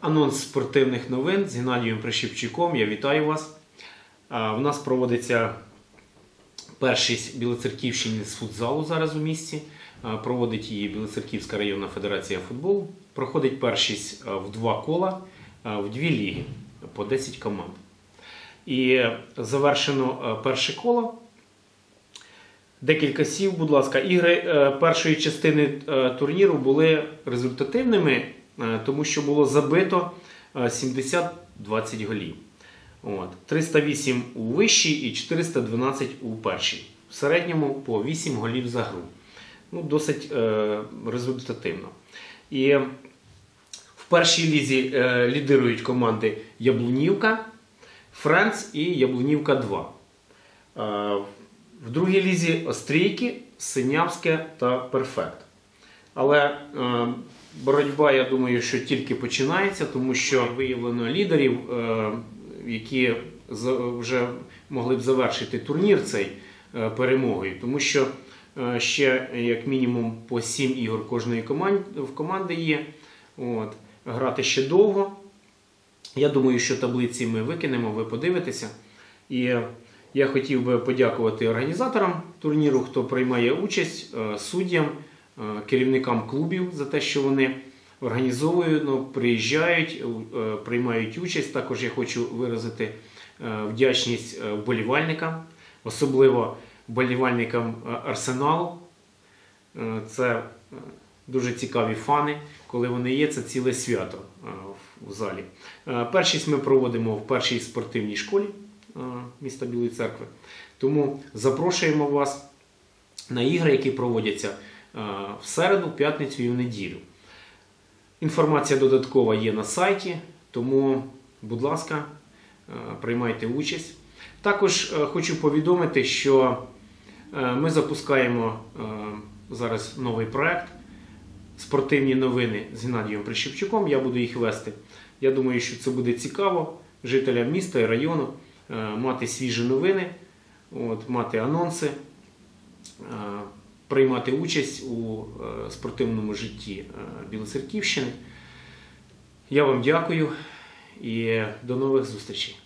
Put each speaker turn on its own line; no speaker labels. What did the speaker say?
Анонс спортивних новин з Геннадієм Прищепчуком. Я вітаю вас. У нас проводиться першість Білоцерківщини з футзалу зараз у місті. Проводить її Білоцерківська районна федерація футболу. Проходить першість в два кола, в дві ліги по 10 команд. І завершено перше коло. Декілька сів, будь ласка. Ігри е, першої частини е, турніру були результативними, тому що було забито е, 70-20 голів. От. 308 у вищій і 412 у першій. В середньому по 8 голів за гру. Ну, досить е, результативно. І в першій лізі е, лідирують команди Яблунівка, Френц і Яблунівка 2. Е, в другій лізі Острійки, Синявське та Перфект. Але е, боротьба, я думаю, що тільки починається, тому що виявлено лідерів, е, які вже могли б завершити турнір цей е, перемогою, тому що е, ще як мінімум по 7 ігор кожної команди, в команди є. От. Грати ще довго. Я думаю, що таблиці ми викинемо, ви подивитеся. І я хотів би подякувати організаторам турніру, хто приймає участь, суддям, керівникам клубів за те, що вони організовують, ну, приїжджають, е, приймають участь. Також я хочу виразити е, вдячність е, вболівальникам, особливо вболівальникам е, Арсеналу. Е, Це е, дуже цікаві фани. Коли вони є, це ціле свято е, в- залі. Е, Першість ми проводимо в першій спортивній школі е, міста Білої церкви. Тому запрошуємо вас на ігри, які проводяться е, в середу, п'ятницю і в неділю. Інформація додаткова є на сайті, тому, будь ласка, е, приймайте участь. Також е, хочу повідомити, що е, ми запускаємо е, зараз новий проект спортивні новини з Геннадієм Прищепчуком. Я буду їх вести. Я думаю, що це буде цікаво жителям міста і району е, мати свіжі новини, от, мати анонси, е, приймати участь у е, спортивному житті е, Білоцерківщини. Я вам дякую і до нових зустрічей.